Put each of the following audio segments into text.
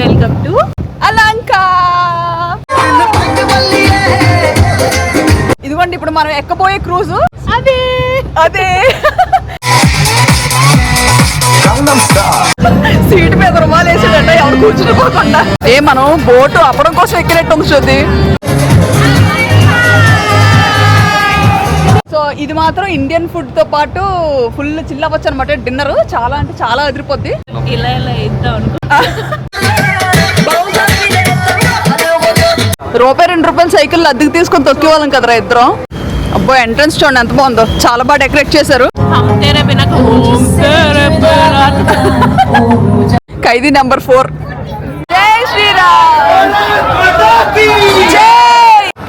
Welcome to అలంకా. ఇదిగోండి ఇప్పుడు మనం ఎక్కబోయే క్రూజ్? అదే. అదే. సీట్ మీద రుమాలు వేసాడంట ఎవరు కూర్చుని పోకుండా. ఏ మనం బోటు అప్పడం కోసం ఎక్కినట్టు ఉంది శృతి సో ఇది మాత్రం ఇండియన్ ఫుడ్తో పాటు ఫుల్ చిల్లవచ్చు అనమాట డిన్నర్ చాలా అంటే చాలా అదిరిపోద్ది. ఇలా ఇలా ఇద్దాం అనుకో రూపాయి రెండు రూపాయల సైకిల్ అద్దెకి తీసుకొని తొక్కేవాళ్ళం కదరా ఇద్దరం. అబ్బో ఎంట్రన్స్ చూడండి ఎంత బాగుందో. చాలా బాగా డెకరేట్ చేశారు. ఖైదీ నెంబర్ ఫోర్ జై శ్రీరామ్!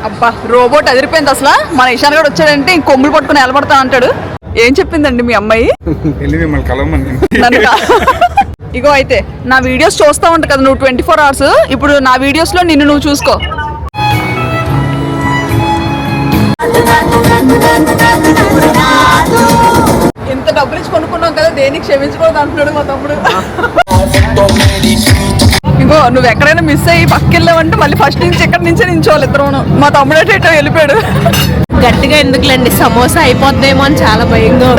అబ్బా రోబోట్ అదిరిపోయింది అసలు. మన ఇషాన్ గడు వచ్చాడంటే ఇంక కొమ్ములు పట్టుకుని నిలబడతా అంటాడు. ఏం చెప్పిందండి మీ అమ్మాయి? ఇగో అయితే నా వీడియోస్ చూస్తా ఉంటా కదా నువ్వు ట్వంటీ ఫోర్ అవర్స్ ఇప్పుడు నా వీడియోస్లో నిన్ను నువ్వు చూసుకో. ఇంత డబ్బులు ఇచ్చి కొనుక్కున్నాం కదా దేనికి క్షమించకూడదు అంటున్నాడు మా తమ్ముడు. ఇగో నువ్వు ఎక్కడైనా మిస్ అయ్యి పక్కకి వెళ్ళావంటే మళ్ళీ ఫస్ట్ నుంచి ఎక్కడి నుంచే నించోవాలి ఇద్దరు మా తమ్ముడు అటు వెళ్ళిపోయాడు. గట్టిగా ఎందుకులేండి సమోసా అయిపోద్దేమో అని చాలా భయంగా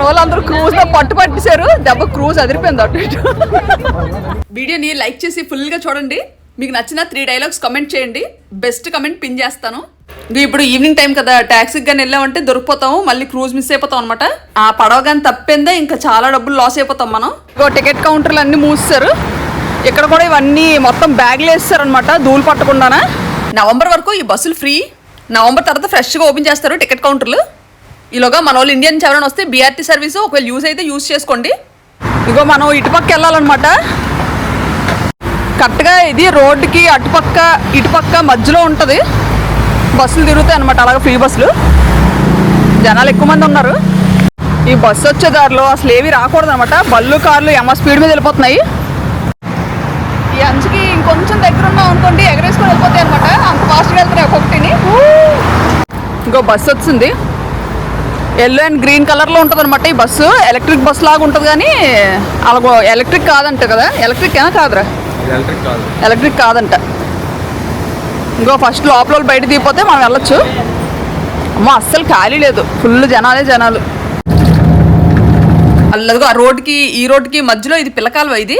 మన వాళ్ళందరూ క్రూజ్లో పట్టు పట్టేశారు. దెబ్బ క్రూజ్ అదిరిపోయింది అటు ఇటు. వీడియోని లైక్ చేసి ఫుల్గా చూడండి. మీకు నచ్చిన త్రీ డైలాగ్స్ కమెంట్ చేయండి. బెస్ట్ కమెంట్ పిన్ చేస్తాను. ఇప్పుడు ఈవినింగ్ టైం కదా ట్యాక్సీకి కానీ వెళ్ళామంటే దొరికిపోతాము మళ్ళీ క్రూజ్ మిస్ అయిపోతాం అనమాట ఆ పడవ కానీ తప్పిందే ఇంకా చాలా డబ్బులు లాస్ అయిపోతాం మనం. ఇగో టికెట్ కౌంటర్లు అన్ని మూసేశారు. ఇక్కడ కూడా ఇవన్నీ మొత్తం బ్యాగ్లు వేస్తారు అనమాట ధూళి పట్టకుండానా. నవంబర్ వరకు ఈ బస్సులు ఫ్రీ నవంబర్ తర్వాత ఫ్రెష్గా ఓపెన్ చేస్తారు టికెట్ కౌంటర్లు ఈలోగా మన వాళ్ళు ఇండియన్ నుంచి ఎవరైనా వస్తే బీఆర్టీ సర్వీస్ ఒకవేళ యూస్ అయితే యూస్ చేసుకోండి. ఇగో మనం ఇటుపక్క వెళ్ళాలన్నమాట. కరెక్ట్గా ఇది రోడ్డుకి అటుపక్క ఇటుపక్క మధ్యలో ఉంటుంది. బస్సులు తిరుగుతాయి అనమాట అలాగే ఫ్రీ బస్సులు. జనాలు ఎక్కువ మంది ఉన్నారు. ఈ బస్సు వచ్చే దారిలో అసలు ఏవి రాకూడదు అనమాట బళ్ళు కార్లు ఎమ్మ స్పీడ్ మీద వెళ్ళిపోతున్నాయి. ఈ అంచుకి ఇంకొంచెం దగ్గర ఉన్నాం అనుకోండి ఎగరేసుకొని వెళ్ళిపోతాయి అనమాట అంత ఫాస్ట్గా వెళ్తున్నాయి ఒక్కొక్కటిని. ఇంకో బస్సు వచ్చింది. ఎల్లో అండ్ గ్రీన్ కలర్లో ఉంటుంది అనమాట ఈ బస్సు. ఎలక్ట్రిక్ బస్ లాగా ఉంటుంది కానీ అలా ఎలక్ట్రిక్ కాదంట కదా. ఎలక్ట్రిక్ ఏనా కాదురా? ఎలక్ట్రిక్ కాదు. ఎలక్ట్రిక్ కాదంట. ఇంకో ఫస్ట్ లోపల బయట దిగిపోతే మనం వెళ్ళొచ్చు. అమ్మో అస్సలు ఖాళీ లేదు. ఫుల్ జనాలే జనాలు. అల్లదిగో ఆ రోడ్డుకి ఈ రోడ్డుకి మధ్యలో ఇది పిల్లకాలువ ఇది?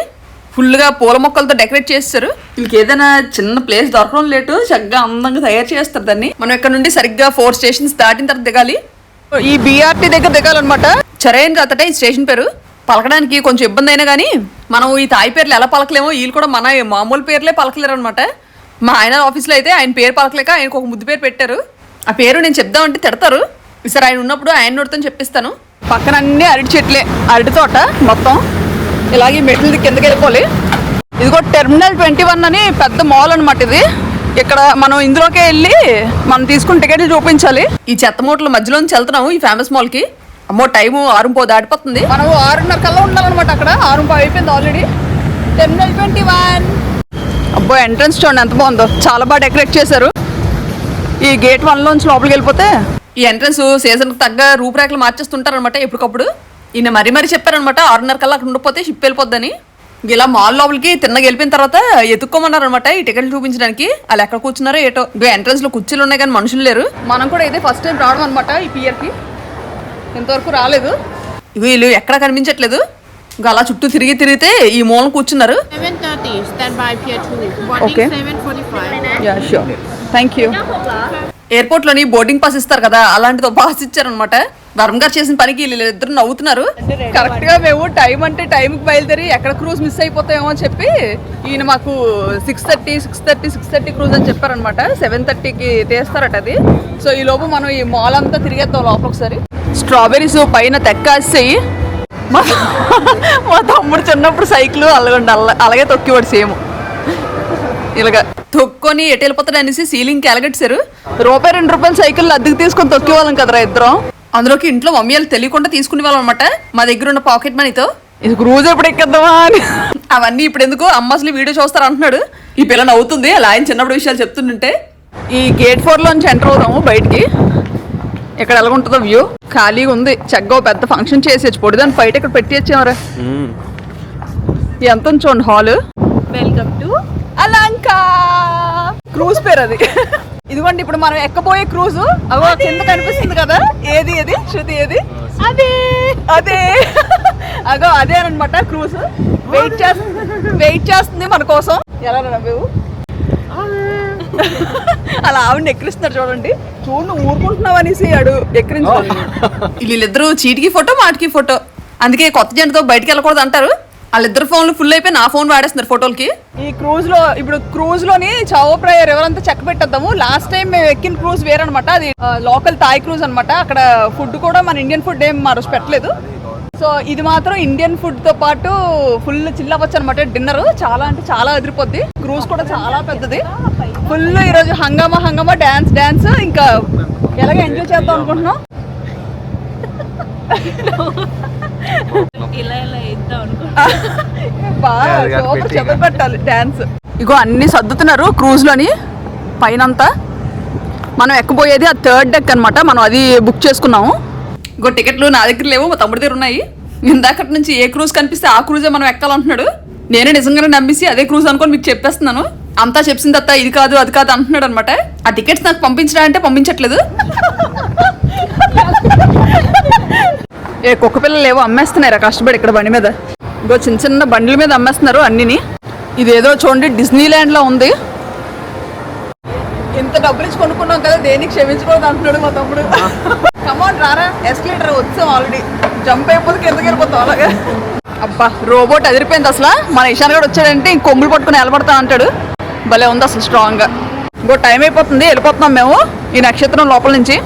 ఫుల్గా పూల మొక్కలతో డెకరేట్ చేస్తారు వీళ్ళకి ఏదైనా చిన్న ప్లేస్ దొరకడం లేటు చక్కగా అందంగా తయారు చేస్తారు దాన్ని. మనం ఇక్కడ నుండి సరిగ్గా ఫోర్ స్టేషన్స్ దాటిన తర్వాత దిగాలి. ఈ బీఆర్టీ దగ్గర దిగాలన్నమాట. చరైన్ రాతట ఈ స్టేషన్ పేరు. పలకడానికి కొంచెం ఇబ్బంది అయినా కానీ మనం ఈ తాయి పేర్లు ఎలా పలకలేమో వీళ్ళు కూడా మన మామూలు పేర్లే పలకలేరు అనమాట మా ఆయన ఆఫీస్లో అయితే ఆయన పేరు పలకలేక ఆయనకు ఒక ముద్దు పేరు పెట్టారు. ఆ పేరు నేను చెప్దామంటే తిడతారు. ఈసారి ఆయన ఉన్నప్పుడు ఆయన నోటితో చెప్పిస్తాను. పక్కన అన్ని అరటి చెట్లే అరటి తోట మొత్తం. ఇలాగే మెట్లు కిందకి వెళ్ళిపోవాలి. ఇదిగో టెర్మినల్ ట్వంటీ వన్ అని పెద్ద మాల్ అనమాట ఇది. ఇక్కడ మనం ఇందులోకే వెళ్ళి మనం తీసుకున్న టికెట్లు చూపించాలి. ఈ చెత్త మూటల మధ్యలోంచి వెళ్తున్నాము ఈ ఫేమస్ మాల్కి. అమ్మో టైము ఆరుంపో దాటిపోతుంది. మనం ఆరున్నర కల్లా ఉండాలన్నమాట అక్కడ. ఆరుంపో అయిపోయింది ఆల్రెడీ టెర్మినల్ ట్వంటీ వన్ అబ్బో ఎంట్రన్స్ చూడండి ఎంత బాగుందో. చాలా బాగా డెకరేట్ చేశారు. ఈ గేట్ వన్ లోంచి లోపలికి వెళ్ళిపోతే ఈ ఎంట్రన్స్ సీజన్ తగ్గ రూపురేఖలు మార్చేస్తుంటారు అనమాట ఎప్పటికప్పుడు. ఈయన మరీ మరీ చెప్పారనమాట ఆరున్నర కల్లా అక్కడ ఉండిపోతే షిప్ వెళ్ళిపోద్దని. ఇలా మాల్ లోపలికి తిన్నగా వెళ్ళిపోయిన తర్వాత ఎత్తుక్కోమన్నారు అనమాట ఈ టికెట్లు చూపించడానికి. వాళ్ళు ఎక్కడ కూర్చున్నారో ఏటో. ఎంట్రన్స్లో కుర్చీలు ఉన్నాయి కానీ మనుషులు లేరు. మనం కూడా ఇదే ఫస్ట్ టైం రావడం అనమాట ఈ పియర్కి. ఇంతవరకు రాలేదు. వీళ్ళు ఎక్కడ కనిపించట్లేదు. ఇంకా అలా చుట్టూ తిరిగి తిరిగితే ఈ మూల కూర్చున్నారు. 7:30 stand by pier 2 boarding Okay. 7:45 yeah sure thank you ఎయిర్పోర్ట్లోని boarding pass ఇస్తారు కదా అలాంటిది పాస్ ఇచ్చారనమాట వరం గారు చేసిన పనికి వీళ్ళిద్దరు నవ్వుతున్నారు. కరెక్ట్గా మేము టైం అంటే టైంకి బయలుదేరి ఎక్కడ క్రూజ్ మిస్ అయిపోతామో అని చెప్పి ఈయన మాకు six thirty six thirty six thirty cruise అని చెప్పారనమాట సెవెన్ థర్టీకి తీస్తారట అది. సో ఈ లోపు మనం ఈ మాల్ అంతా తిరిగేద్దాం లోపల ఒకసారి. స్ట్రాబెరీస్ పైన తెక్కాసేయి. మా మా తమ్ముడు చిన్నప్పుడు సైకిల్ అలాగండి అలా అలాగే తొక్కివాడు సేమ్. ఇలాగా తొక్కొని ఎటు వెళ్ళిపోతాడు అనేసి సీలింగ్కి ఎలగట్టారు రూపాయి రెండు రూపాయల సైకిల్ అద్దెకి తీసుకొని తొక్కేవాళ్ళం కదరా ఇద్దరం. అందులోకి ఇంట్లో మమ్మీ వాళ్ళు తెలియకుండా తీసుకునే వాళ్ళం అనమాట మా దగ్గర ఉన్న పాకెట్ మనీతో ఇది రోజు ఎప్పుడు ఎక్కేద్దామా అని. అవన్నీ ఇప్పుడు ఎందుకు అమ్మ అసలు వీడియో చూస్తారు అంటున్నాడు. ఈ పిల్ల నవ్వుతుంది అలా ఆయన చిన్నప్పుడు విషయాలు చెప్తుంటుంటే. ఈ గేట్ ఫోర్ లోంచి ఎంటర్ అవుదాము బయటికి. ఇక్కడ ఎలా ఉంటుందో వ్యూ. ఖాళీగా ఉంది. చక్కగా పెద్ద ఫంక్షన్ చేసేచ్చు పొడి దాన్ని బయట ఇక్కడ పెట్టేచ్చామరా. ఎంత చూడండి హాల్. Welcome to అలంకా. క్రూజ్ పేరు అది. ఇదిగోండి ఇప్పుడు మనం ఎక్కబోయే క్రూజ్. అగో కింద కనిపిస్తుంది కదా? ఏది ఏది? శృతి ఏది? అదే. అదే. అగో అదే అనమాట క్రూజ్. వెయిట్ చేస్తుంది వెయిట్ చేస్తుంది మన కోసం. ఎలా నవ్వు అలా ఆవిడ ఎక్కిరిస్తున్నారు చూడండి. చూడు ఊరుకుంటున్నావు అనేసి అడు ఎక్కిరించు వీళ్ళిద్దరూ చీటికి ఫోటో మాటికి ఫోటో. అందుకే కొత్త జంటతో బయటికి వెళ్ళకూడదు అంటారు. వాళ్ళిద్దరు ఫోన్లు ఫుల్ అయిపోయి నా ఫోన్ వాడేస్తున్నారు ఫోటోలకి. ఈ క్రూజ్లో ఇప్పుడు క్రూజ్లోని చావో ప్రయర్ ఎవరంతా చెక్క పెట్టేద్దాము. లాస్ట్ టైం మేము ఎక్కిన క్రూజ్ వేరనమాట అది లోకల్ థాయ్ క్రూజ్ అన్నమాట. అక్కడ ఫుడ్ కూడా మన ఇండియన్ ఫుడ్ ఏం మా రోజు పెట్టలేదు. సో ఇది మాత్రం ఇండియన్ ఫుడ్తో పాటు ఫుల్ చిల్లవచ్చు అనమాట డిన్నర్ చాలా అంటే చాలా ఎదిరిపోద్ది క్రూజ్ కూడా చాలా పెద్దది. ఫుల్ ఈరోజు హంగామా హంగామా డాన్స్ డాన్స్ ఇంకా ఎలాగ ఎంజాయ్ చేద్దాం అనుకుంటున్నాం? ఇలా ఇలా ఇద్దాం బాగా పెట్టాలి డాన్స్ ఇగో అన్ని సర్దుతున్నారు క్రూజ్లోని పైనంతా. మనం ఎక్కబోయేది ఆ థర్డ్ డెక్ అన్నమాట మనం అది బుక్ చేసుకున్నాము. ఇగో టికెట్లు నా దగ్గర లేవు మా తమ్ముడి దగ్గర ఉన్నాయి. ఇందాకటి నుంచి ఏ క్రూజ్ కనిపిస్తే ఆ క్రూజే మనం ఎక్కాలంటున్నాడు. నేనే నిజంగానే నమ్మేసి అదే క్రూజ్ అనుకొని మీకు చెప్పేస్తున్నాను. అంతా చెప్పింది అత్త ఇది కాదు అది కాదు అంటున్నాడు అనమాట ఆ టికెట్స్ నాకు పంపించడా అంటే పంపించట్లేదు. ఏ కుక్క పిల్లలు ఏవో అమ్మేస్తున్నారా కష్టపడి ఇక్కడ బండి మీద. ఇంకో చిన్న చిన్న బండ్ల మీద అమ్మేస్తున్నారు అన్నిని. ఇదేదో చూడండి డిస్నీ ల్యాండ్లో ఉంది. ఇంత డబ్బులు ఇచ్చి కొనుక్కున్నాం కదా దేనికి క్షమించకూడదు అంటున్నాడు మా తమ్ముడు. కమాన్ రారా ఎస్కేటర్ వచ్చాం ఆల్రెడీ జంప్ అయిపోతే కిందకి వెళ్ళిపోతాం అలాగే. అబ్బా రోబోట్ అదిరిపోయింది అసలు. మన ఇషాన్ గడు వచ్చాడంటే ఇంక కొమ్ములు పట్టుకుని వెళ్ళబడతా అంటాడు. భలే ఉంది అసలు స్ట్రాంగ్గా ఇంకో టైం అయిపోతుంది వెళ్ళిపోతున్నాం మేము ఈ నక్షత్రం లోపల నుంచి.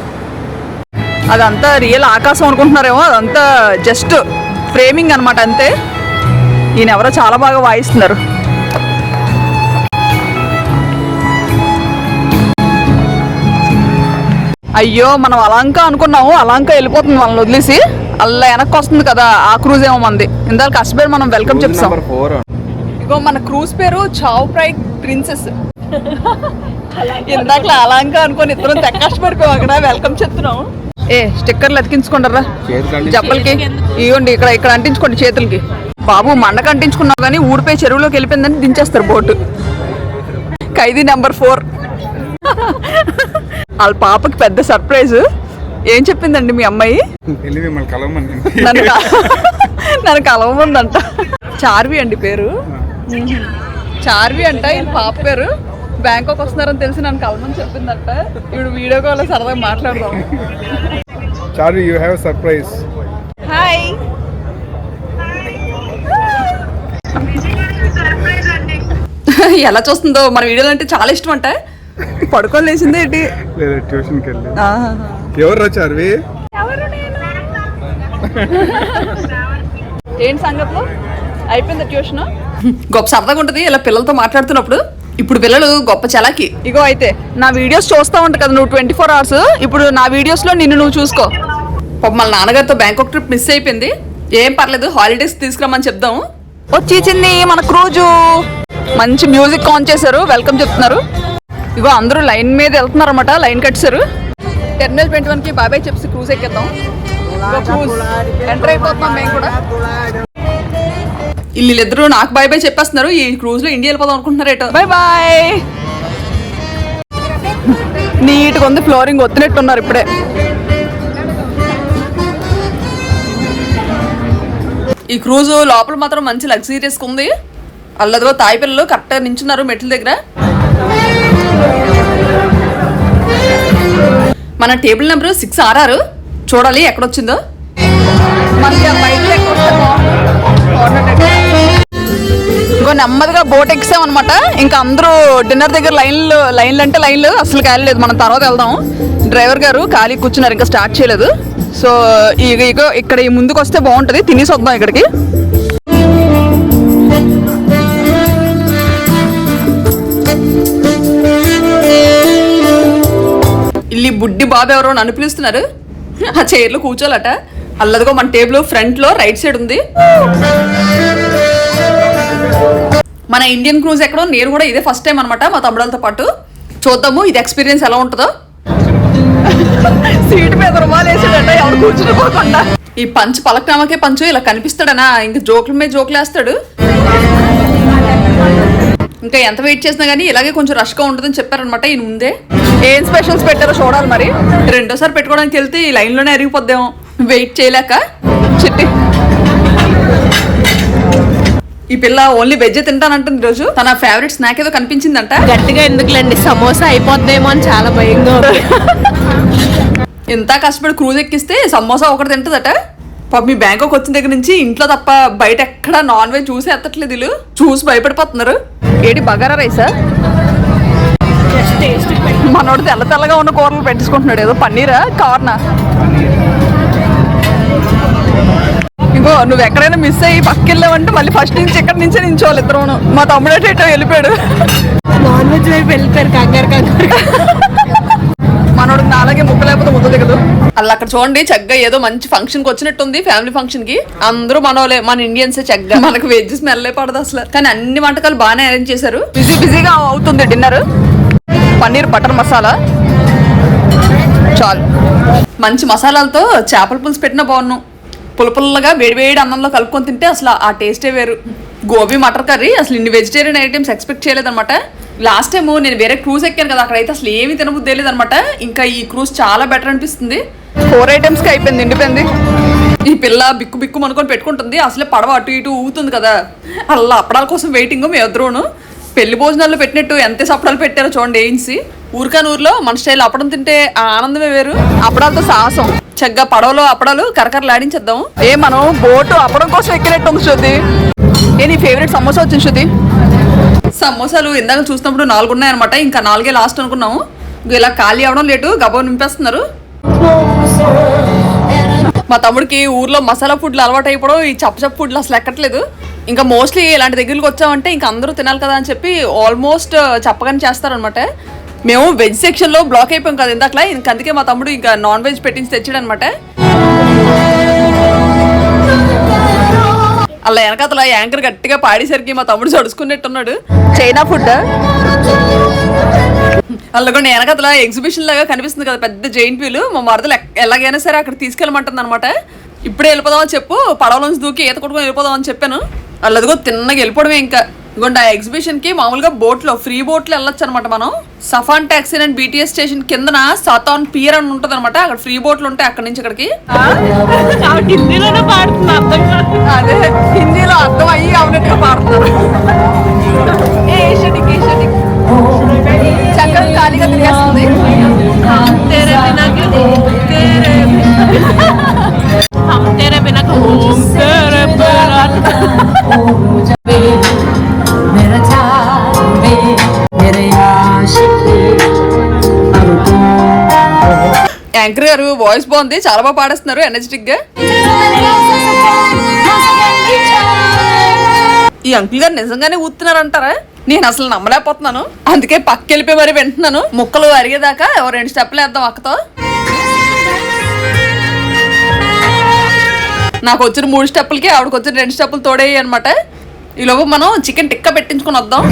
అదంతా రియల్ ఆకాశం అనుకుంటున్నారేమో అదంతా జస్ట్ ఫ్రేమింగ్ అన్నమాట అంతే. ఈయన ఎవరో చాలా బాగా వాయిస్తున్నారు. అయ్యో మనం అలంక అనుకున్నాము అలంక వెళ్ళిపోతుంది మనల్ని వదిలేసి. అలా వెనక్కి వస్తుంది కదా ఆ క్రూజ్ ఏమో మంది. ఇందాక కష్టపడి మనం వెల్కమ్ చెప్తాం ఇగో మన క్రూజ్ పేరు చావ్ ప్రై ప్రిన్సెస్ ఇందాక అలంక అనుకొని ఇద్దరం తెగ కష్టపడిపోయాం అక్కడ వెల్కమ్ చెప్తున్నాం. ఏ స్టిక్కర్లు అతికించుకుంటారా? చెప్పలకి. ఇవ్వండి ఇక్కడ ఇక్కడ అంటించుకోండి చేతులకి. బాబు మండకు అంటించుకున్నావు కానీ ఊడిపోయి చెరువులోకి వెళ్ళిపోయిందని దించేస్తారు బోటు. ఖైదీ నెంబర్ ఫోర్. వాళ్ళ పాపకి పెద్ద సర్ప్రైజ్. ఏం చెప్పిందండి మీ అమ్మాయి? నన్ను నన్ను కలవమందంట చార్వి అండి పేరు. చార్వి అంట పాప పేరు. బ్యాంకాక్ వస్తున్నారని తెలిసి నన్ను కలవమని చెప్పిందంట. ఇప్పుడు వీడియో కాల్ సరదాగా మాట్లాడదాం. Charvi you have surprise hi ఎలా చూస్తుందో మన వీడియోలు అంటే చాలా ఇష్టం అంట. పడుకొని లేచింది ఏంటి? లేదా ట్యూషన్కి వెళ్ళి. ఎవరు రా చార్వి ఏంటి సంగతులు? అయిపోయింది ట్యూషన్ గొప్ప సరదాగా ఉంటుంది ఇలా పిల్లలతో మాట్లాడుతున్నప్పుడు. ఇప్పుడు పిల్లలు గొప్ప చలాకి. ఇగో అయితే నా వీడియోస్ చూస్తా ఉంటా కదా నువ్వు ట్వంటీ ఫోర్ అవర్స్. ఇప్పుడు నా వీడియోస్లో నిన్ను నువ్వు చూసుకో. పాప మన నాన్నగారితో బ్యాంకాక్ ట్రిప్ మిస్ అయిపోయింది. ఏం పర్లేదు హాలిడేస్ తీసుకురమ్మని చెప్దాం. వచ్చేసింది మన క్రూజు. మంచి మ్యూజిక్ ఆన్ చేశారు వెల్కమ్ చెప్తున్నారు. ఇగో అందరూ లైన్ మీద వెళ్తున్నారు అనమాట లైన్ కట్టారు టెర్మినల్ ట్వంటీ వన్కి బాబాయ్ చెప్పి క్రూజ్ ఎక్కేద్దాం. ఎంటర్ అయిపోతున్నాం మేము కూడా. వీళ్ళిద్దరూ నాకు బాయ్ బాయ్ చెప్పేస్తున్నారు. ఈ క్రూజ్లో ఇండియా వెళ్ళిపోదాం అనుకుంటున్నారేటో బాయ్ బాయ్ నీట్గా ఉంది ఫ్లోరింగ్ ఒత్తినట్టున్నారు ఇప్పుడే. ఈ క్రూజ్ లోపల మాత్రం మంచి లగ్జరీస్ ఉంది. అల్లదిలో తాయి పిల్లలు కరెక్ట్గా నించున్నారు మెట్ల దగ్గర. మన టేబుల్ నెంబర్ సిక్స్ ఆర్ఆర్ చూడాలి ఎక్కడొచ్చిందో. మనకి ఆ బయట నెమ్మదిగా బోట్ ఎక్సాం అనమాట ఇంకా అందరూ డిన్నర్ దగ్గర లైన్లు లైన్లు అంటే లైన్లు అసలు కాలేదు మనం తర్వాత వెళ్దాం. డ్రైవర్ గారు ఖాళీ కూర్చున్నారు ఇంకా స్టార్ట్ చేయలేదు. సో ఇక ఇక ఇక్కడ ఈ ముందుకు వస్తే బాగుంటుంది. తినేసి వద్దాం ఇక్కడికి. ఇల్లి బుడ్డి బాబు ఎవరో అని అనిపిస్తున్నారు. ఆ చైర్లో కూర్చోాలట. అల్లదిగో మన టేబుల్ ఫ్రంట్లో రైట్ సైడ్ ఉంది. మన ఇండియన్ క్రూజ్ ఎక్కడో నేను కూడా ఇదే ఫస్ట్ టైం అనమాట మా తమ్ముళ్ళతో పాటు. చూద్దాము ఇది ఎక్స్పీరియన్స్ ఎలా ఉంటుందో. సీట్ మీద రుమాలు వేసాడంట ఎవరు ఈ పంచ్ పలక్నామకే పంచు ఇలా కనిపిస్తాడనా? ఇంక జోకుల మీద జోకులు వేస్తాడు ఇంకా ఎంత వెయిట్ చేసినా కానీ ఇలాగే కొంచెం రష్గా ఉంటుందని చెప్పారనమాట ఈయన ముందే. ఏం స్పెషల్స్ పెట్టారో చూడాలి మరి. రెండోసారి పెట్టుకోవడానికి వెళ్తే ఈ లైన్లోనే అరిగిపోద్దాము. వెయిట్ చేయలేక. చిట్టి. ఈ పిల్ల ఓన్లీ వెజ్ తింటానంటుంది ఈరోజు. తన ఫేవరెట్ స్నాక్ ఏదో కనిపించిందంట. గట్టిగా ఎందుకులేండి సమోసా అయిపోద్దేమో అని చాలా భయంగా ఉంది. ఎంత కష్టపడి క్రూజ్ ఎక్కిస్తే సమోసా ఒకటి తింటుందట. పాప మీ బ్యాంకాక్ వచ్చిన దగ్గర నుంచి ఇంట్లో తప్ప బయట ఎక్కడ నాన్ వెజ్ చూసి ఎత్తట్లేదు వీళ్ళు. చూసి భయపడిపోతున్నారు. ఏడి బగారా రైసా? మనోడు తెల్ల తెల్లగా ఉన్న కూరలు పెట్టించుకుంటున్నాడు ఏదో పన్నీరా? కార్నా? ఇంకో నువ్వు ఎక్కడైనా మిస్ అయ్యి పక్కకి వెళ్ళావంటే మళ్ళీ ఫస్ట్ నుంచి ఎక్కడి నుంచే నించోవాలి ఇద్దరును మా తమ్ముడు ఇటు వెళ్ళిపోయాడు. నాన్ వెజ్ వైపు వెళ్ళిపోయారు కంగారు కంగారు. మనోడు నాలాగే ముక్క లేకపోతే ముద్ద దిగదు. అలా అక్కడ చూడండి చక్కగా ఏదో మంచి ఫంక్షన్కి వచ్చినట్టుంది ఫ్యామిలీ ఫంక్షన్కి. అందరూ మనోలే మన ఇండియన్స్ చక్కగా. మనకు వెజ్ స్మెల్ పడదు అసలు. కానీ అన్ని వంటకాలు బాగానే అరేంజ్ చేశారు. బిజీ బిజీగా అవుతుంది డిన్నర్ పన్నీర్ బటర్ మసాలా. చాలు. మంచి మసాలాలతో చేపల పులుసు పెట్టినా బాగున్నాం. పులపుల్లగా వేడివేడి అన్నంలో కలుపుకొని తింటే అసలు ఆ టేస్టే వేరు. గోబీ మటర్ కర్రీ అసలు ఇన్ని వెజిటేరియన్ ఐటమ్స్ ఎక్స్పెక్ట్ చేయలేదన్నమాట. లాస్ట్ టైము నేను వేరే క్రూజ్ ఎక్కాను కదా అక్కడైతే అసలు ఏమి తినబుద్ధి తెలియదు ఇంకా ఈ క్రూజ్ చాలా బెటర్ అనిపిస్తుంది. ఫోర్ ఐటమ్స్కి అయిపోయింది నిండిపోయింది ఈ పిల్ల బిక్కు బిక్కు అనుకొని పెట్టుకుంటుంది అసలే పడవ అటు ఇటు ఊగుతుంది కదా. అలా అప్పడాల కోసం వెయిటింగ్ మేము ఎదురును పెళ్ళి భోజనాల్లో పెట్టినట్టు ఎంత అప్పడాలు పెట్టారో చూడండి వేయించి ఊరికాని ఊర్లో మన స్టైల్ అప్పడం తింటే ఆ ఆనందమే వేరు. అప్పడాలతో సాహసం. చక్కగా పడవలో అప్పడాలు కరకరలాడించేద్దాం ఏ మనం బోటు అప్పడం కోసం ఎక్కినట్టు ఉంది శృతి. ఏ నీ ఫేవరెట్ సమోసా వచ్చింది శృతి? సమోసాలు ఇందాక చూసినప్పుడు నాలుగు ఉన్నాయన్నమాట ఇంకా నాలుగే లాస్ట్ అనుకున్నాము. ఇలా ఖాళీ అవడం లేటు గబా నింపేస్తున్నారు. మా తమ్ముడికి ఊర్లో మసాలా ఫుడ్లు అలవాటు అయిపోవడం ఈ చప్ప చప్ప ఫుడ్లు అసలు ఎక్కట్లేదు. ఇంకా మోస్ట్లీ ఇలాంటి దగ్గరికి వచ్చామంటే ఇంకా అందరూ తినాలి కదా అని చెప్పి ఆల్మోస్ట్ uh, చెప్పగానే చేస్తారనమాట మేము వెజ్ సెక్షన్లో బ్లాక్ అయిపోయాం కదా ఇందాకలా. ఇంక అందుకే మా తమ్ముడు ఇంకా నాన్ వెజ్ పెట్టించి తెచ్చాడు అనమాట అలా వెనకాతల యాంకర్ గట్టిగా పాడేసరికి మా తమ్ముడు చడుచుకున్నట్టున్నాడు చైనా ఫుడ్. అలాగొండ వెనకతల ఎగ్జిబిషన్ లాగా కనిపిస్తుంది కదా పెద్ద జైంట్ వీలు మా మరదలు ఎలాగైనా సరే అక్కడ తీసుకెళ్ళమంటుంది అనమాట ఇప్పుడే వెళ్ళిపోదామని చెప్పు పడవలోంచి దూకి ఈత కొట్టుకొని వెళ్ళిపోదామని చెప్పాను. వాళ్ళదిగో తిన్నగా వెళ్ళిపోవడమే ఇంకా. ఇదిగోండి ఆ ఎగ్జిబిషన్కి మామూలుగా బోట్లో ఫ్రీ బోట్లో వెళ్ళొచ్చు అనమాట మనం. Saphan Taksin and BTS station కిందన సతాన్ పియర్ అని ఉంటుంది అనమాట అక్కడ ఫ్రీ బోట్లు ఉంటాయి అక్కడ నుంచి ఇక్కడికి. హిందీలోనే పాడుతున్నారు అదే హిందీలో అర్థం అయ్యి అవునట్టుగా పాడుతున్నారు. చక్కగా ఖాళీగా తిరిగేస్తుంది. తేరే బినకు. తేరే తేరే గారు వాయిస్ బాగుంది. చాలా బాగా పాడేస్తున్నారు. ఎనర్జెటిక్గా. ఈ అంకుల్ గారు నిజంగానే ఊతున్నారంటారా నేను అసలు నమ్మలేకపోతున్నాను. అందుకే పక్క వెళ్ళిపోయి మరి వింటున్నాను. ముక్కలు అరిగేదాకా ఓ రెండు స్టెప్లు వేద్దాం అక్కతో. నాకు వచ్చిన మూడు స్టెప్పులకి ఆవిడకి వచ్చిన రెండు స్టెప్పులు తోడేయి అనమాట ఈలోపు మనం చికెన్ టిక్కా పెట్టించుకొని వద్దాం.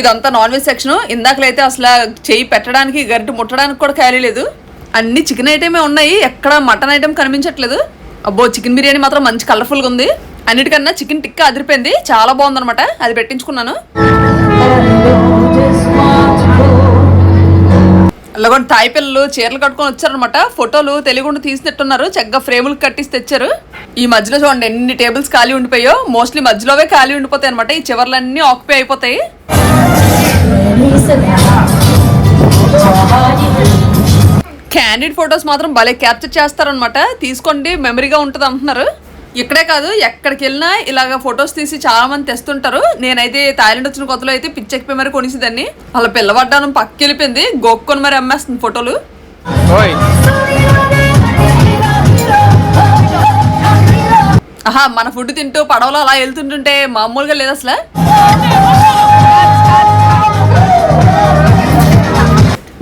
ఇదంతా నాన్ వెజ్ సెక్షన్ ఇందాకలైతే అసలు చేయి పెట్టడానికి గరిటె ముట్టడానికి కూడా ఖాళీ లేదు. అన్ని చికెన్ ఐటమే ఉన్నాయి. ఎక్కడ మటన్ ఐటమ్ కనిపించట్లేదు. అబ్బో చికెన్ బిర్యానీ మాత్రం మంచి కలర్ఫుల్గా ఉంది. అన్నిటికన్నా చికెన్ టిక్కా అదిరిపోయింది. చాలా బాగుందన్నమాట. అది పెట్టించుకున్నాను. అలాగే తాయి పిల్లలు చీరలు కట్టుకొని వచ్చారనమాట ఫోటోలు తెలియకుండా తీసినట్టున్నారు. చక్కగా ఫ్రేములు కట్టిసి తెచ్చారు. ఈ మధ్యలో చూడండి ఎన్ని టేబుల్స్ ఖాళీ ఉండిపోయో మోస్ట్లీ మధ్యలోవే ఖాళీ ఉండిపోతాయి అనమాట ఈ చివర్లన్నీ ఆక్యుపై అయిపోతాయి. క్యాండిడ్ ఫొటోస్ మాత్రం భలే క్యాప్చర్ చేస్తారనమాట తీసుకోండి మెమరీగా ఉంటుంది అంటున్నారు. ఇక్కడే కాదు ఎక్కడికి వెళ్ళినా ఇలాగ ఫొటోస్ తీసి చాలా మంది తెస్తుంటారు. నేనైతే థాయిలాండ్ వచ్చిన కొత్తలో అయితే పిచ్చెక్కిపోయి మరి కొనిసేదాన్ని అలా పిల్లబడ్డాను పక్కకి వెళ్ళిపోయింది. గోక్కొని మరి అమ్మేస్తుంది ఫోటోలు. ఆహా మన ఫుడ్ తింటూ పడవలో అలా వెళ్తుంటుంటే మామూలుగా లేదు అసలు.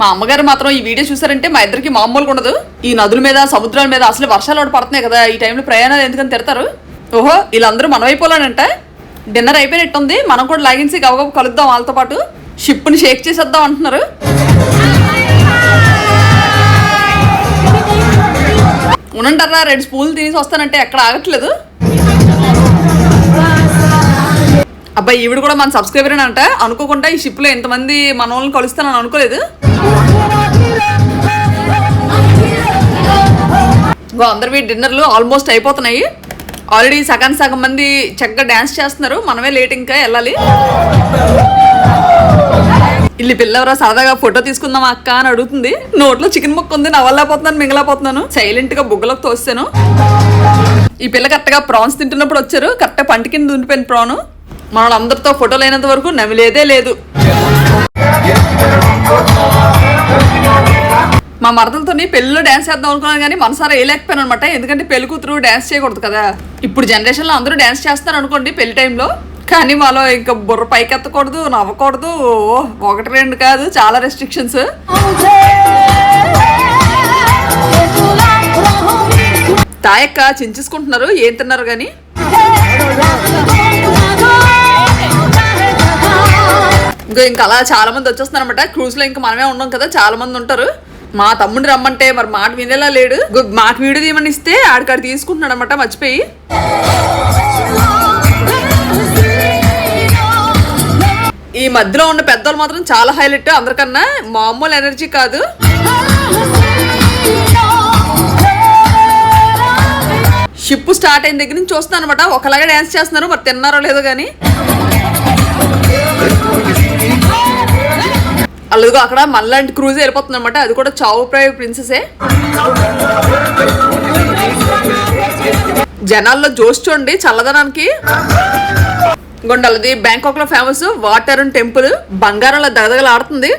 మా అమ్మగారు మాత్రం ఈ వీడియో చూసారంటే మా ఇద్దరికి మామూలుగా ఉండదు. ఈ నదుల మీద సముద్రాల మీద అసలు వర్షాలు ఒకటి పడుతున్నాయి కదా ఈ టైంలో ప్రయాణాలు ఎందుకని తిడతారు? ఓహో వీళ్ళందరూ మనమైపోలేనంట డిన్నర్ అయిపోయినట్టుంది మనం కూడా లాగించి గవగవ కలుద్దాం వాళ్ళతో పాటు. షిప్ని షేక్ చేసేద్దాం అంటున్నారు. ఉనంటారా రెండు స్పూన్లు తినేసి వస్తానంటే ఎక్కడ ఆగట్లేదు. అబ్బాయి ఈవిడ కూడా మన సబ్స్క్రైబర్ అంట అనుకోకుండా ఈ షిప్లో ఎంతమంది మన వాళ్ళని కలుస్తానని అనుకోలేదు. అందరివి డిన్నర్లు ఆల్మోస్ట్ అయిపోతున్నాయి. ఆల్రెడీ సగం సగం మంది చక్కగా డ్యాన్స్ చేస్తున్నారు. మనమే లేట్ ఇంకా వెళ్ళాలి. ఇల్లు పిల్లవరా సరదాగా ఫోటో తీసుకుందాం అక్క అని అడుగుతుంది. నోట్లో చికెన్ ముక్క ఉంది నవ్వలేకపోతున్నాను మింగలేకపోతున్నాను. సైలెంట్గా బుగ్గలోకి తోస్తాను ఈ పిల్ల కరెక్ట్గా ప్రాన్స్ తింటున్నప్పుడు వచ్చారు. కరెక్ట్గా పంట కింద ఉండిపోయిన ప్రాను మన అందరితో ఫోటోలు అయినంత వరకు నమిలేదే లేదు. మా మరదలతో పెళ్ళిలో డ్యాన్స్ చేద్దాం అనుకున్నాను కానీ మనసారా వేయలేకపోయాను అనమాట ఎందుకంటే పెళ్ళి కూతురు డ్యాన్స్ చేయకూడదు కదా. ఇప్పుడు జనరేషన్లో అందరూ డ్యాన్స్ చేస్తారు అనుకోండి పెళ్ళి టైంలో. కానీ మాలో ఇంకా బుర్ర పైకెత్తకూడదు నవ్వకూడదు. ఓ, ఒకటి రెండు కాదు చాలా రెస్ట్రిక్షన్స్ తాయక్క చించేసుకుంటున్నారు. ఏం తిన్నారు కానీ? ఇంకా ఇంకా అలా చాలా మంది వచ్చేస్తున్నారు అనమాట క్రూజ్లో ఇంకా మనమే ఉన్నాం కదా చాలా మంది ఉంటారు. మా తమ్ముడు రమ్మంటే మరి మాట వినేలా లేడు. మాట మాకు వీడియో తీయమని ఇస్తే ఆడికాడు తీసుకుంటున్నాడు అనమాట మర్చిపోయి. ఈ మధ్యలో ఉన్న పెద్దోళ్ళు మాత్రం చాలా హైలైట్ అందరికన్నా మామూలు ఎనర్జీ కాదు. షిప్ స్టార్ట్ అయిన దగ్గర నుంచి చూస్తాను అనమాట ఒకలాగా డ్యాన్స్ చేస్తున్నారు మరి తిన్నారో లేదో కానీ అలాగో అక్కడ మళ్ళాంటి క్రూజ్ వెళ్ళిపోతుంది అనమాట అది కూడా చావు ప్రైవ్ ప్రిన్సెసే. జనాల్లో జోష్ చూడండి చల్లదనానికి. గొండలది బ్యాంకాక్లో ఫేమస్ వాటర్ టెంపుల్ బంగారంలో దగదగలు ఆడుతుంది.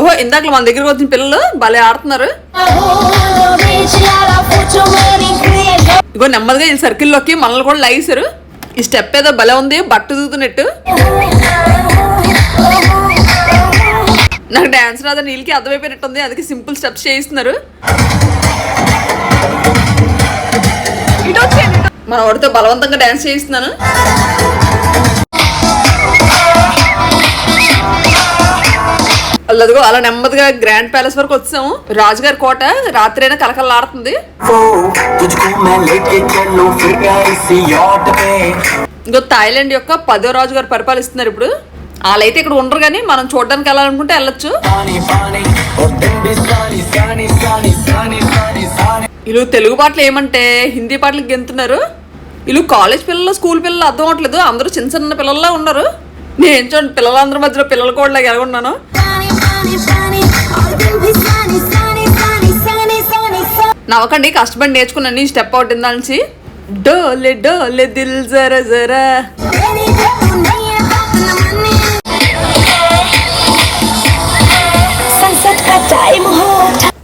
ఓహో ఇందాక మన దగ్గరకు వచ్చిన పిల్లలు భలే ఆడుతున్నారు. ఇగో నెమ్మదిగా ఈ సర్కిల్లోకి మనల్ని కూడా లైసారు ఈ స్టెప్ ఏదో బలం ఉంది బట్ట దూతున్నట్టు నాకు డాన్స్ రాదా నీళ్ళకి అర్థమైపోయినట్టుంది అందుకే సింపుల్ స్టెప్స్ చేయిస్తున్నారు. మన వాడితో బలవంతంగా డాన్స్ చేయిస్తున్నాను. అల్లదిగో అలా నెమ్మదిగా గ్రాండ్ ప్యాలెస్ వరకు వచ్చాము రాజుగారి కోట రాత్రి అయినా కలకలాడుతుంది ఇంకో థాయిలాండ్ యొక్క పదో రాజు గారు పరిపాలిస్తున్నారు ఇప్పుడు. వాళ్ళైతే ఇక్కడ ఉండరు కానీ మనం చూడడానికి వెళ్ళాలనుకుంటే వెళ్ళొచ్చు. వీళ్ళు తెలుగు పాటలు ఏమంటే హిందీ పాటలు గెంతున్నారు. వీళ్ళు కాలేజ్ పిల్లలు స్కూల్ పిల్లలు అర్థం అవట్లేదు అందరూ చిన్న చిన్న పిల్లల్లో ఉన్నారు. నేను చూడండి పిల్లలందరి మధ్యలో పిల్లల కూడా ఎలాగున్నాను నవ్వకండి కష్టపడి నేర్చుకున్నాను స్టెప్ అవుట్ నుంచి డోలే డోలే దిల్ జరా జరా.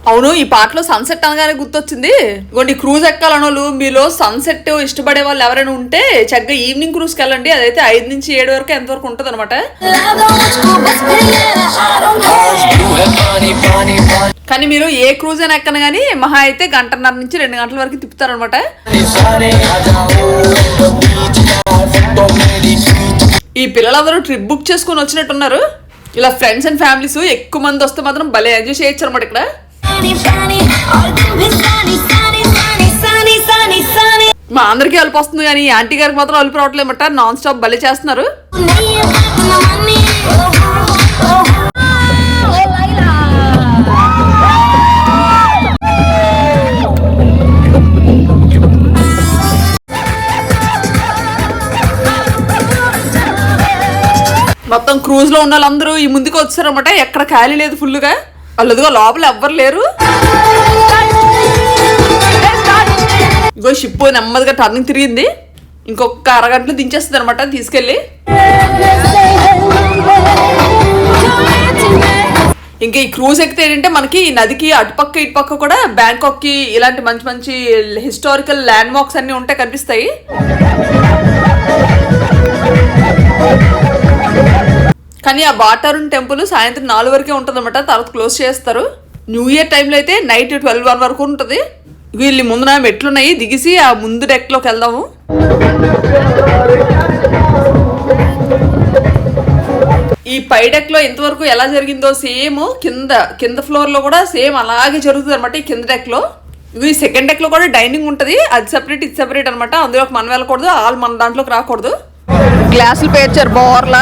అవును ఈ పాటలో సన్సెట్ అనగానే గుర్తొచ్చింది. కొన్ని క్రూజ్ ఎక్కాలనోళ్ళు మీలో సన్సెట్ ఇష్టపడే వాళ్ళు ఎవరైనా ఉంటే చక్కగా ఈవినింగ్ క్రూజ్కి వెళ్ళండి. అదైతే ఐదు నుంచి ఏడు వరకు ఎంత వరకు ఉంటుంది అనమాట కానీ మీరు ఏ క్రూజ్ అయినా ఎక్కను కానీ మహా అయితే గంటన్నర నుంచి రెండు గంటల వరకు తిప్పుతారనమాట ఈ పిల్లలందరూ ట్రిప్ బుక్ చేసుకుని వచ్చినట్టున్నారు. ఇలా ఫ్రెండ్స్ అండ్ ఫ్యామిలీస్ ఎక్కువ మంది వస్తే మాత్రం భలే ఎంజాయ్ చేయొచ్చు అనమాట ఇక్కడ. మా అందరికీ అలుపు వస్తుంది కానీ ఆంటీ గారికి మాత్రం అలుపు రావట్లేమట నాన్ స్టాప్ బలి చేస్తున్నారు. మొత్తం క్రూజ్లో ఉన్న వాళ్ళందరూ ఈ ముందుకు వచ్చారన్నమాట. ఎక్కడ ఖాళీ లేదు ఫుల్గా. వాళ్ళదిగో లోపల ఎవ్వరు లేరు. ఇంకో షిప్ నెమ్మదిగా టర్నింగ్ తిరిగింది. ఇంకొక అరగంటలో దించేస్తుంది అనమాట తీసుకెళ్ళి. ఇంకా ఈ క్రూజ్ ఎక్కితే ఏంటంటే మనకి ఈ నదికి అటుపక్క ఇటుపక్క కూడా బ్యాంకాక్కి ఇలాంటి మంచి మంచి హిస్టారికల్ ల్యాండ్ మార్క్స్ అన్ని ఉంటాయి కనిపిస్తాయి. కానీ ఆ బాటారున్ టెంపుల్ సాయంత్రం నాలుగు వరకే ఉంటుంది అనమాట తర్వాత క్లోజ్ చేస్తారు. న్యూ ఇయర్ టైంలో అయితే నైట్ ట్వెల్వ్ వన్ వరకు ఉంటుంది. వీళ్ళు ముందున మెట్లున్నాయి దిగిసి ఆ ముందు డెక్లోకి వెళ్దాము. ఈ పై డెక్లో ఇంతవరకు ఎలా జరిగిందో సేమ్ కింద కింద ఫ్లోర్లో కూడా సేమ్ అలాగే జరుగుతుంది అనమాట ఈ కింద డెక్లో ఈ సెకండ్ డెక్లో కూడా డైనింగ్ ఉంటుంది అది సెపరేట్ ఇది సెపరేట్ అనమాట అందులోకి మనం వెళ్ళకూడదు వాళ్ళు మన దాంట్లోకి రాకూడదు. గ్లాసులు పేర్చారు బోర్లా.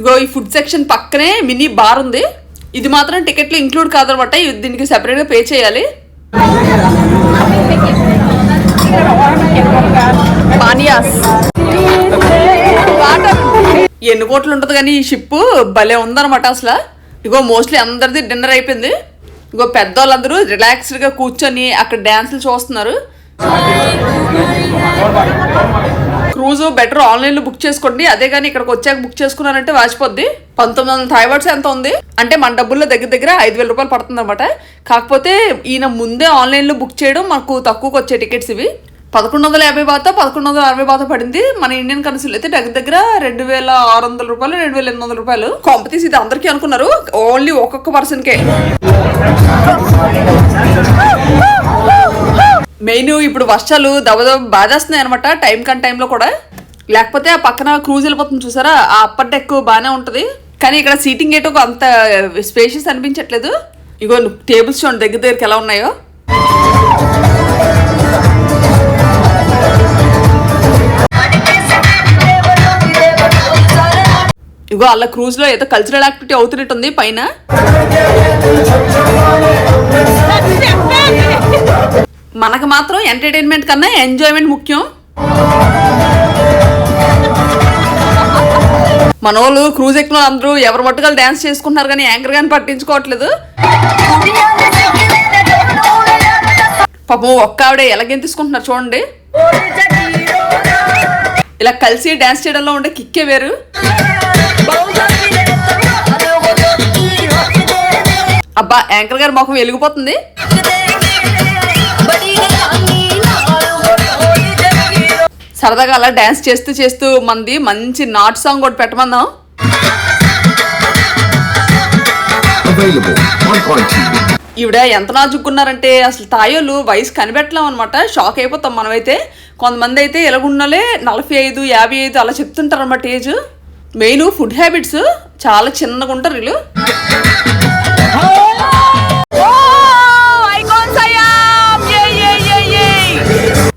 ఇగో ఈ ఫుడ్ సెక్షన్ పక్కనే మినీ బార్ ఉంది. ఇది మాత్రం టికెట్లు ఇంక్లూడ్ కాదనమాట. ఇది దీనికి సెపరేట్గా పే చేయాలి. పానియాస్ ఎన్ని కోట్లు ఉంటుంది కానీ ఈ షిప్ భలే ఉందనమాట అసలు. ఇగో మోస్ట్లీ అందరిది డిన్నర్ అయిపోయింది. ఇగో పెద్దవాళ్ళందరూ రిలాక్స్డ్గా కూర్చొని అక్కడ డ్యాన్సులు చూస్తున్నారు. క్రూజ్ బెటర్ ఆన్లైన్లో బుక్ చేసుకోండి. అదే కానీ ఇక్కడికి వచ్చాక బుక్ చేసుకున్నారంటే వాచిపోద్ది. పంతొమ్మిది వందల థైవాట్స్ ఎంత ఉంది? అంటే మన డబ్బుల్లో దగ్గర దగ్గర ఐదు వేల రూపాయలు పడుతుంది అనమాట కాకపోతే ఈయన ముందే ఆన్లైన్లో బుక్ చేయడం మాకు తక్కువకి వచ్చే టికెట్స్ ఇవి. పదకొండు వందల యాభై బాత పదకొండు వందల అరవై బాత పడింది. మన ఇండియన్ కరెన్సీలో అయితే దగ్గర దగ్గర రెండు వేల ఆరు వందల రూపాయలు రెండు వేల ఎనిమిది వందల రూపాయలు. కాంపిటీస్ ఇది అందరికీ అనుకున్నారు. ఓన్లీ ఒక్కొక్క పర్సన్కే. మెయిన్ ఇప్పుడు వర్షాలు దబదబ బాధేస్తున్నాయి అనమాట టైం కన్ టైంలో కూడా. లేకపోతే ఆ పక్కన క్రూజ్ వెళ్ళిపోతుంది చూసారా? ఆ అప్పర్ డెక్ బాగానే ఉంటుంది. కానీ ఇక్కడ సీటింగ్ ఏటో అంత స్పేషియస్ అనిపించట్లేదు. ఇగో టేబుల్స్ చూడండి దగ్గర దగ్గరికి ఎలా ఉన్నాయో. ఇగో అలా క్రూజ్లో ఏదో కల్చరల్ యాక్టివిటీ అవుతున్నట్టుంది పైన. మనకు మాత్రం ఎంటర్టైన్మెంట్ కన్నా ఎంజాయ్మెంట్ ముఖ్యం. మన వాళ్ళు క్రూజ్ ఎక్కిన అందరూ ఎవరు మట్టుకలు డ్యాన్స్ చేసుకుంటున్నారు కానీ యాంకర్ గాని పట్టించుకోవట్లేదు. పాపం ఒక్క ఆవిడ ఎలా గెంతీసుకుంటున్నారు చూడండి. ఇలా కలిసి డ్యాన్స్ చేయడంలో ఉండే కిక్కే వేరు. అబ్బా యాంకర్ గారి ముఖం వెలిగిపోతుంది. సరదాగా అలా డ్యాన్స్ చేస్తూ చేస్తూ మంది మంచి నాట్ సాంగ్ కూడా పెట్టమందాం. ఈవిడ ఎంత నాజుక్కున్నారంటే అసలు తాయోలు వయసు కనిపెట్టలేం అనమాట షాక్ అయిపోతాం మనమైతే. కొంతమంది అయితే ఎలాగున్నలే నలభై ఐదు యాభై ఐదు అలా చెప్తుంటారు అనమాట ఏజ్. మెయిన్ ఫుడ్ హ్యాబిట్స్ చాలా చిన్నగా ఉంటారు వీళ్ళు.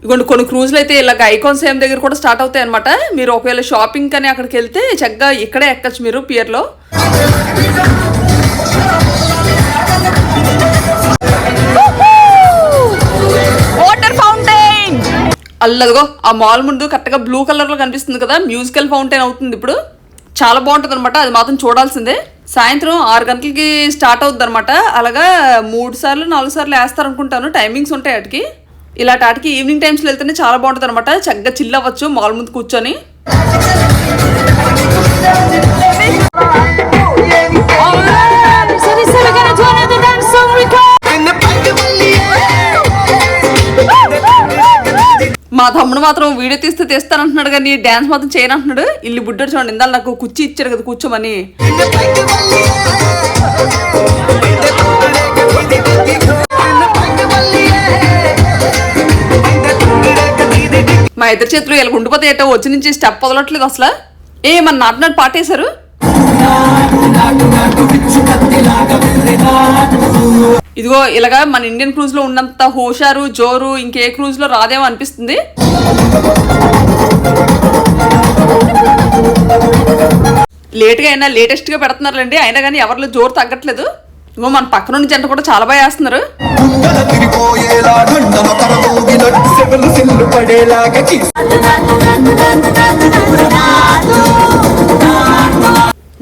ఇగోండి కొన్ని క్రూజ్లు అయితే ఇలాగ ఐకాన్ సేమ్ దగ్గర కూడా స్టార్ట్ అవుతాయి అనమాట మీరు ఒకవేళ షాపింగ్ కానీ అక్కడికి వెళ్తే చక్కగా ఇక్కడే ఎక్కచ్చు మీరు పియర్లో. వాటర్ ఫౌంటైన్ అల్లదిగో ఆ మాల్ ముందు కరెక్ట్గా బ్లూ కలర్లో కనిపిస్తుంది కదా మ్యూజికల్ ఫౌంటైన్ అవుతుంది ఇప్పుడు. చాలా బాగుంటుంది అనమాట అది మాత్రం చూడాల్సిందే. సాయంత్రం ఆరు గంటలకి స్టార్ట్ అవుతుంది అనమాట అలాగా మూడు సార్లు నాలుగు సార్లు వేస్తారు అనుకుంటాను టైమింగ్స్ ఉంటాయి వాటికి. ఇలాంటి వాటికి ఈవినింగ్ టైమ్స్లో వెళ్తేనే చాలా బాగుంటుంది అనమాట చక్కగా చిల్ అవ్వచ్చు మాల్ ముందు కూర్చొని. మా తమ్ముడు మాత్రం వీడియో తీస్తే తీస్తానంటున్నాడు కానీ డ్యాన్స్ మాత్రం చేయనంటున్నాడు. ఇల్లు బుడ్డడు చూడండి ఇందాక నాకు కుర్చీ ఇచ్చాడు కదా కూర్చోమని. మా ఇద్దరు చేతులు ఇలా ఉండిపోతే ఏటో వచ్చి నుంచి స్టెప్ వదలట్లేదు అసలు. ఏ మన నాటు నాటు పాటేశారు? ఇదిగో ఇలాగా మన ఇండియన్ క్రూజ్లో ఉన్నంత హోషారు జోరు ఇంకే క్రూజ్లో రాదేమో అనిపిస్తుంది. లేట్గా అయినా లేటెస్ట్గా పెడుతున్నారులేండి అయినా కానీ ఎవరిలో జోరు తగ్గట్లేదు. ఇగో మన పక్కన ఉన్న జంట కూడా చాలా బాగా వేస్తున్నారు.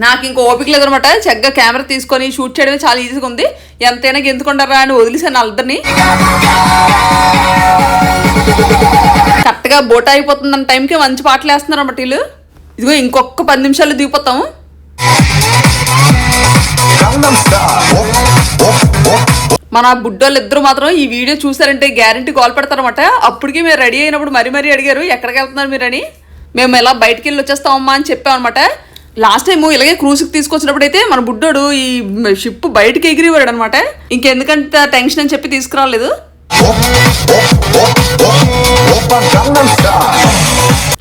నాకు ఇంకో ఓపిక లేదనమాట. చక్కగా కెమెరా తీసుకొని షూట్ చేయడమే చాలా ఈజీగా ఉంది. ఎంతైనా గెంతుకుంటారా అని వదిలేసాను వాళ్ళిద్దరిని కరెక్ట్గా బోట్ అయిపోతుందన్న టైంకి మంచి పాటలు వేస్తున్నారు అన్నమాట వీళ్ళు. ఇదిగో ఇంకొక పది నిమిషాలు దిగిపోతాము మన బుడ్డోళ్ళు ఇద్దరు మాత్రం ఈ వీడియో చూసారంటే గ్యారంటీ కాల్ పెడతారనమాట అప్పటికి మీరు రెడీ అయినప్పుడు మరీ మరీ అడిగారు ఎక్కడికి వెళ్తున్నారు మీరు? అని. మేము ఎలా బయటికి వెళ్ళి వచ్చేస్తామమ్మా అని చెప్పామన్నమాట. లాస్ట్ టైం ఇలాగే క్రూజ్కి తీసుకొచ్చినప్పుడు అయితే మన బుడ్డోడు ఈ షిప్ బయటకి ఎగిరివాడు అనమాట ఇంకెందుకంత టెన్షన్ అని చెప్పి తీసుకురాలేదు.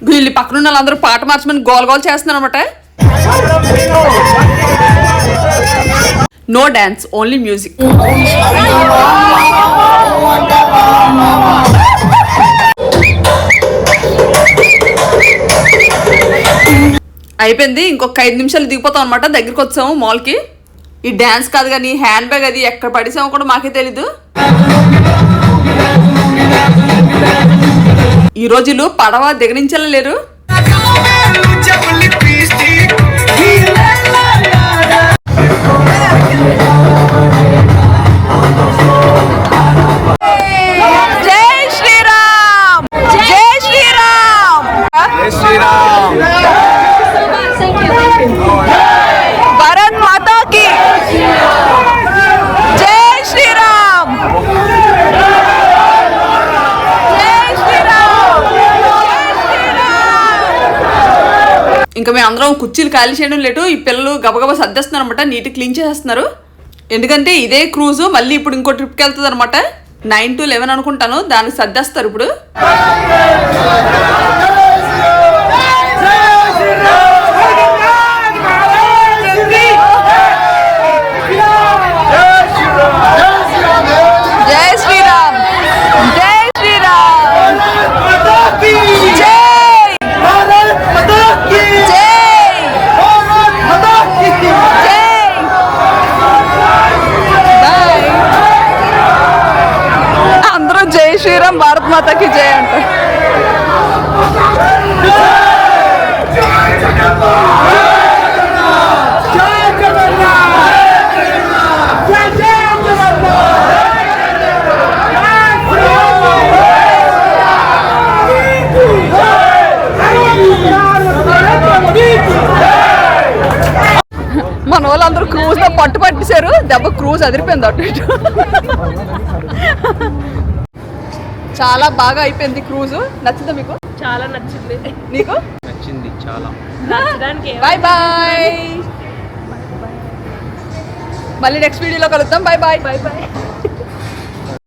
వీళ్ళు పక్కన ఉన్న వాళ్ళందరూ పాట మార్చమని గోల గోల్ చేస్తున్నారు అనమాట నో డాన్స్ ఓన్లీ మ్యూజిక్ అయిపోయింది. ఇంకొక ఐదు నిమిషాలు దిగిపోతాం అనమాట దగ్గరికి వచ్చాము మాల్కి. ఈ డ్యాన్స్ కాదు కానీ హ్యాండ్ బ్యాగ్ అది ఎక్కడ పడేసామో కూడా మాకే తెలీదు. ఈ రోజులు పడవ దిగనించేలా లేరు. కుర్చీలు ఖాళీ చేయడం లేటు ఈ పిల్లలు గబగబా సర్దేస్తున్నారు అనమాట నీట్ క్లీన్ చేసేస్తున్నారు. ఎందుకంటే ఇదే క్రూజ్ మళ్ళీ ఇప్పుడు ఇంకో ట్రిప్కి వెళ్తుంది అనమాట నైన్ టు లెవెన్ అనుకుంటాను దానికి సర్దేస్తారు ఇప్పుడు జై శ్రీరామ్ జై శ్రీరామ్ జై జై జై బాయ్ అందరూ జై శ్రీరామ్ భారత్ మాతకి జయ అంటారు మన వాళ్ళందరూ క్రూజ్లో పట్టు పట్టేశారు దెబ్బ క్రూజ్ అదిరిపోయింది అటు ఇటు. చాలా బాగా అయిపోయింది క్రూజ్. నచ్చిందా మీకు? చాలా నచ్చింది. నీకు? నచ్చింది చాలా. బాయ్ బాయ్ మళ్ళీ నెక్స్ట్ వీడియోలో కలుద్దాం. Bye bye bye bye